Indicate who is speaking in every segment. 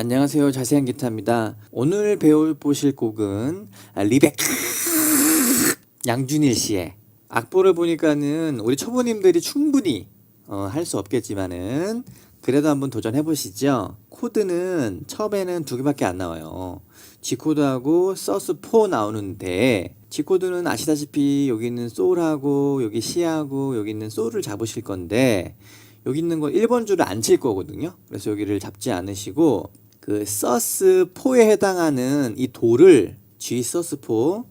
Speaker 1: 안녕하세요. 자세한 기타입니다. 오늘 배울 보실 곡은 아, 리베 양준일 씨의 악보를 보니까는 우리 초보님들이 충분히 어, 할 수 없겠지만은 그래도 한번 도전해 보시죠. 코드는 처음에는 두 개밖에 안 나와요. G 코드하고 서스 4 나오는데 G 코드는 아시다시피 여기 있는 솔하고 여기 C하고 여기 있는 솔을 잡으실 건데 여기 있는 건 1번 줄을 안 칠 거거든요. 그래서 여기를 잡지 않으시고 그 서스 4에 해당하는 이 도를 G 서스 4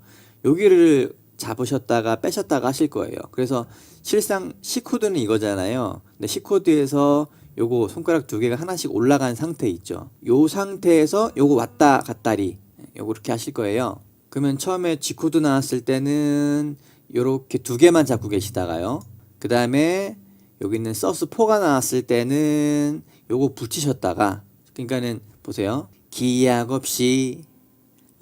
Speaker 1: 여기를 잡으셨다가 빼셨다가 하실 거예요. 그래서 실상 C 코드는 이거잖아요. 근데 C 코드에서 요거 손가락 두 개가 하나씩 올라간 상태 있죠. 요 상태에서 요거 왔다 갔다리 요거 이렇게 하실 거예요. 그러면 처음에 G 코드 나왔을 때는 요렇게 두 개만 잡고 계시다가요. 그 다음에 여기 있는 서스 4가 나왔을 때는 요거 붙이셨다가 그러니까는 보세요. 기약 없이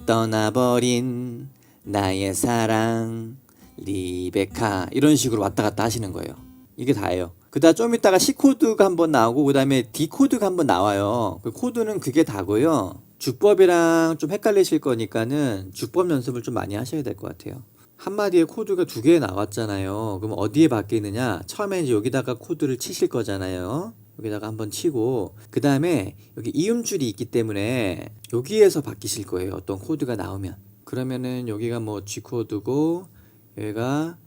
Speaker 1: 떠나버린 나의 사랑 리베카 이런 식으로 왔다 갔다 하시는 거예요. 이게 다예요. 그다음 좀 이따가 C 코드가 한번 나오고 그다음에 D 코드가 한번 나와요. 그 코드는 그게 다고요. 주법이랑 좀 헷갈리실 거니까는 주법 연습을 좀 많이 하셔야 될 것 같아요. 한 마디에 코드가 두 개 나왔잖아요. 그럼 어디에 바뀌느냐? 처음에 이제 여기다가 코드를 치실 거잖아요. 여기다가 한번 치고 그 다음에 여기 이음줄이 있기 때문에 여기에서 바뀌실 거예요. 어떤 코드가 나오면 그러면은 여기가 뭐 G 코드고 여기가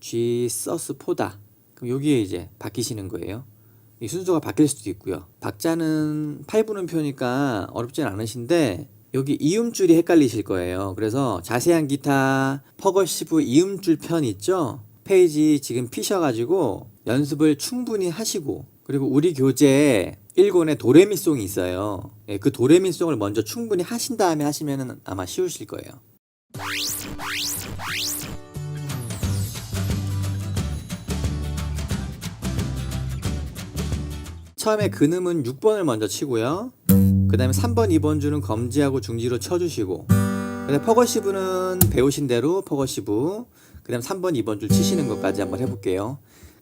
Speaker 1: G 서스 4다. 그럼 여기에 이제 바뀌시는 거예요. 이 순서가 바뀔 수도 있고요. 박자는 8분음 표니까 어렵진 않으신데 여기 이음줄이 헷갈리실 거예요. 그래서 자세한 기타 퍼거시브 이음줄 편 있죠? 페이지 지금 피셔가지고 연습을 충분히 하시고 그리고 우리 교재에 1권에 도레미송이 있어요. 예, 그 도레미송을 먼저 충분히 하신 다음에 하시면 아마 쉬우실 거예요. 처음에 근음은 6번을 먼저 치고요. 그 다음에 3번, 2번 줄은 검지하고 중지로 쳐주시고 그 다음에 퍼거시브는 배우신 대로 퍼거시브 그 다음에 3번, 2번 줄 치시는 것까지 한번 해볼게요.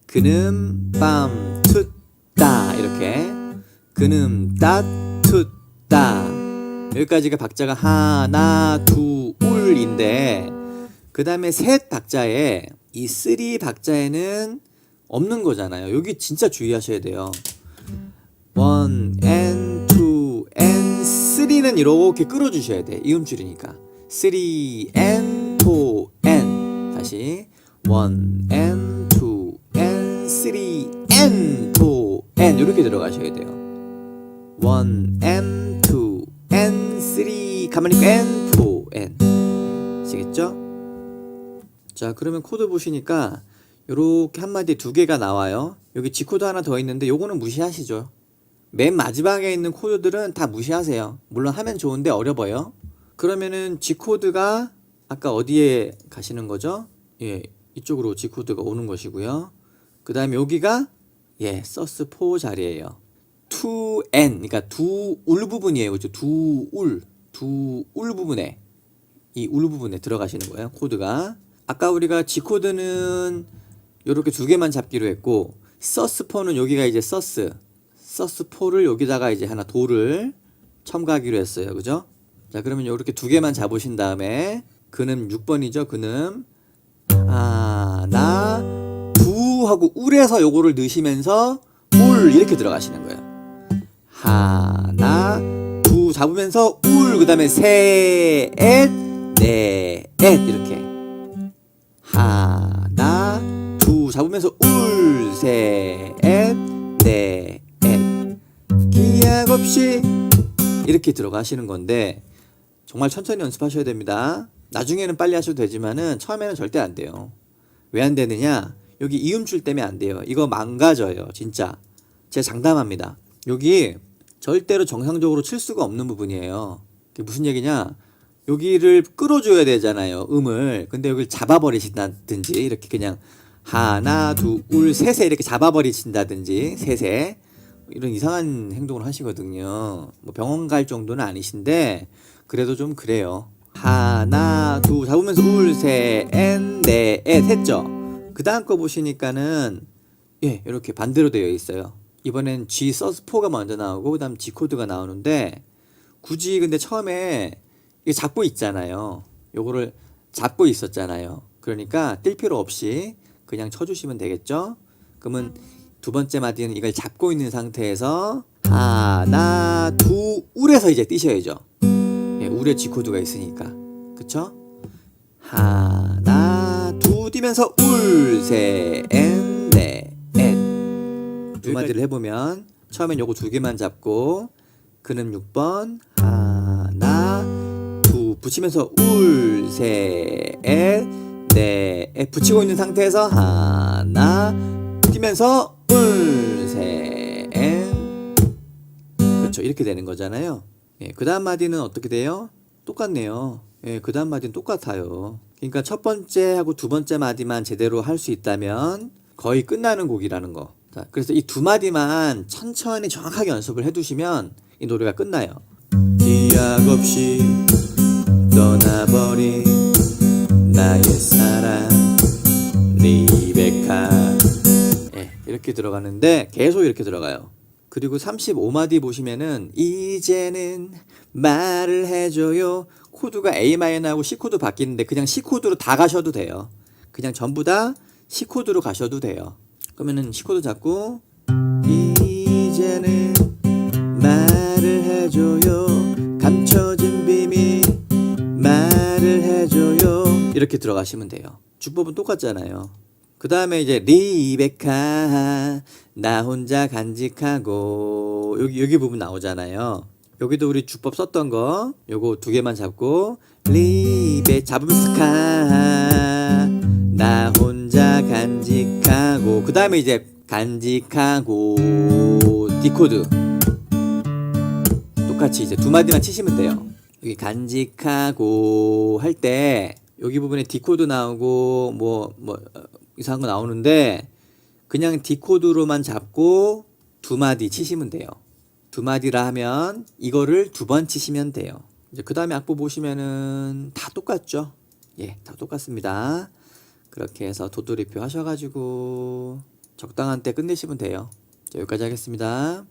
Speaker 1: 근음, 빰, 투, 따 이렇게 근음, 따, 투, 따 여기까지가 박자가 하나, 두, 울인데 그 다음에 셋 박자에 이 쓰리 박자에는 없는 거잖아요. 여기 진짜 주의하셔야 돼요. 원, and two, and three는 이렇게 끌어주셔야 돼. 이음 줄이니까. three, and two, and 다시 one, and two, and three, and two, and 이렇게 들어가셔야 돼요. one, and two, and three 가만히 있고 and two, and 아시겠죠? 자 그러면 코드 보시니까 요렇게 한마디 두 개가 나와요. 여기 G 코드 하나 더 있는데 요거는 무시하시죠. 맨 마지막에 있는 코드들은 다 무시하세요. 물론 하면 좋은데 어려워요. 그러면은 G 코드가 아까 어디에 가시는 거죠? 예, 이쪽으로 G 코드가 오는 것이고요. 그 다음에 여기가 예, 서스 4 자리예요. to n 그러니까 두 울 부분이에요. 그죠? 두 울, 두 울 부분에 이 울 부분에 들어가시는 거예요. 코드가 아까 우리가 G 코드는 이렇게 두 개만 잡기로 했고 서스 4는 여기가 이제 서스 서스 4를 여기다가 이제 하나 도를 첨가하기로 했어요. 그죠? 자, 그러면 이렇게 두 개만 잡으신 다음에 근음 6번이죠. 근음 하나 두 하고 울에서 요거를 넣으시면서 울 이렇게 들어가시는 거예요. 하나 두 잡으면서 울 그 다음에 셋 넷 넷 이렇게 하나 두 잡으면서 울 셋 넷 넷 기약 없이 이렇게 들어가시는 건데 정말 천천히 연습하셔야 됩니다. 나중에는 빨리 하셔도 되지만은 처음에는 절대 안 돼요. 왜 안 되느냐? 여기 이음줄 때문에 안 돼요. 이거 망가져요, 진짜. 제가 장담합니다. 여기 절대로 정상적으로 칠 수가 없는 부분이에요. 그게 무슨 얘기냐? 여기를 끌어줘야 되잖아요, 음을. 근데 여기를 잡아버리신다든지, 이렇게 그냥 하나, 둘, 울, 셋에 이렇게 잡아버리신다든지, 셋에. 이런 이상한 행동을 하시거든요. 뭐 병원 갈 정도는 아니신데, 그래도 좀 그래요. 하나, 둘, 잡으면서 울, 셋, 엔, 넷, 넷 했죠? 그 다음 거 보시니까는, 예, 이렇게 반대로 되어 있어요. 이번엔 G 서스 4가 먼저 나오고, 그 다음 G 코드가 나오는데, 굳이 근데 처음에 이거 잡고 있잖아요. 요거를 잡고 있었잖아요. 그러니까 뛸 필요 없이 그냥 쳐주시면 되겠죠? 그러면 두 번째 마디는 이걸 잡고 있는 상태에서 하나 두 울에서 이제 뛰셔야죠. 예, 울에 G 코드가 있으니까 그쵸? 하 나두 뛰면서 울셋넷넷두 마디를 해보면 처음엔 요거 두 개만 잡고 그는 6번 하나 두. 붙이면서 울셋넷 붙이고 있는 상태에서 하나 뛰면서 울셋 그렇죠. 이렇게 되는 거잖아요. 예, 그 다음 마디는 어떻게 돼요? 똑같네요. 예, 그 다음 마디는 똑같아요 그러니까 첫 번째하고 두 번째 마디만 제대로 할 수 있다면 거의 끝나는 곡이라는 거 자, 그래서 이 두 마디만 천천히 정확하게 연습을 해두시면 이 노래가 끝나요 기약 없이 떠나버린 나의 사랑 리베카 예, 이렇게 들어가는데 계속 이렇게 들어가요. 그리고 35마디 보시면은 이제는 말을 해줘요. 코드가 A 마이너하고 C 코드 바뀌는데 그냥 C 코드로 다 가셔도 돼요. 그냥 전부 다 C 코드로 가셔도 돼요. 그러면은 C 코드 잡고 이제는 말을 해줘요. 감춰진 비밀 말을 해줘요. 이렇게 들어가시면 돼요. 주법은 똑같잖아요. 그 다음에 이제 리베카 나 혼자 간직하고 여기 여기 부분 나오잖아요. 여기도 우리 주법 썼던 거 요거 두 개만 잡고 리베 잡으면 스카 나 혼자 간직하고 그 다음에 이제 간직하고 디코드 똑같이 이제 두 마디만 치시면 돼요. 여기 간직하고 할 때 여기 부분에 디코드 나오고 뭐뭐 이상한 거 나오는데 그냥 디코드로만 잡고 두 마디 치시면 돼요. 두 마디라 하면 이거를 두 번 치시면 돼요. 이제 그 다음에 악보 보시면은 다 똑같죠? 예, 다 똑같습니다. 그렇게 해서 도돌이표 하셔가지고 적당한 때 끝내시면 돼요. 자, 여기까지 하겠습니다.